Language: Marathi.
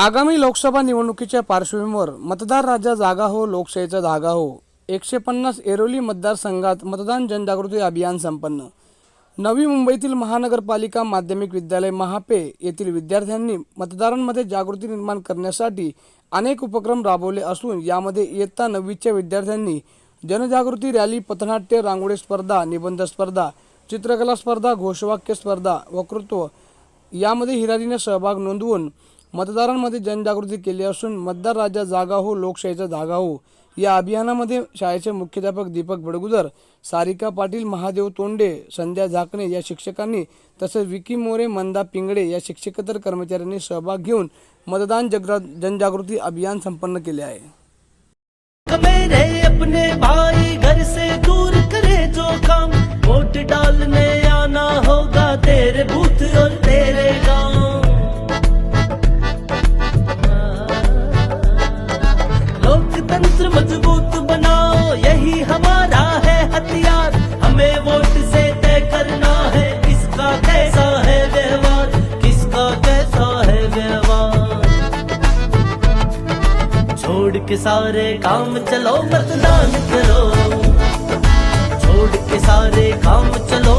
आगामी लोकसभा निवडणुकीच्या पार्श्वभूमीवर मतदार राजा जागा हो लोकशाहीचा धागा हो. एकशे पन्नास एरोली मतदारसंघात मतदान जनजागृती अभियान संपन्न. नवी मुंबईतील महानगरपालिका माध्यमिक विद्यालय महापे येथील विद्यार्थ्यांनी मतदारांमध्ये जागृती निर्माण करण्यासाठी अनेक उपक्रम राबवले असून यामध्ये इयत्ता नववीच्या विद्यार्थ्यांनी जनजागृती रॅली पथनाट्य रांगोळी स्पर्धा निबंध स्पर्धा चित्रकला स्पर्धा घोषवाक्य स्पर्धा वक्तृत्व यामध्ये हिरारीने सहभाग नोंदवून मतदारांमध्ये जनजागृती केली असून मतदार राजा जागा हो लोकशाहीचा जागा हो. या अभियानामध्ये शाळेचे मुख्याध्यापक दीपक बडगुदर सारिका पाटील महादेव तोंडे संध्या झाकणे या शिक्षकांनी तसेच विकी मोरे मंदा पिंगडे या शिक्षकेतर कर्मचाऱ्यांनी सहभाग घेऊन मतदान जगरा जनजागृती अभियान संपन्न केले आहे. अपने भाई घर से दूर करे जो काम। वोट डालने आना होगा तेरे बूथ और लोकतंत्र मज़बूत बनाओ, यही हमारा है हथियार। हमें वोट से तय करना है, किसका कैसा है व्यवहार, किसका कैसा है व्यवहार। छोड़ के सारे काम चलो, मतदान करो। छोड़ के सारे काम चलो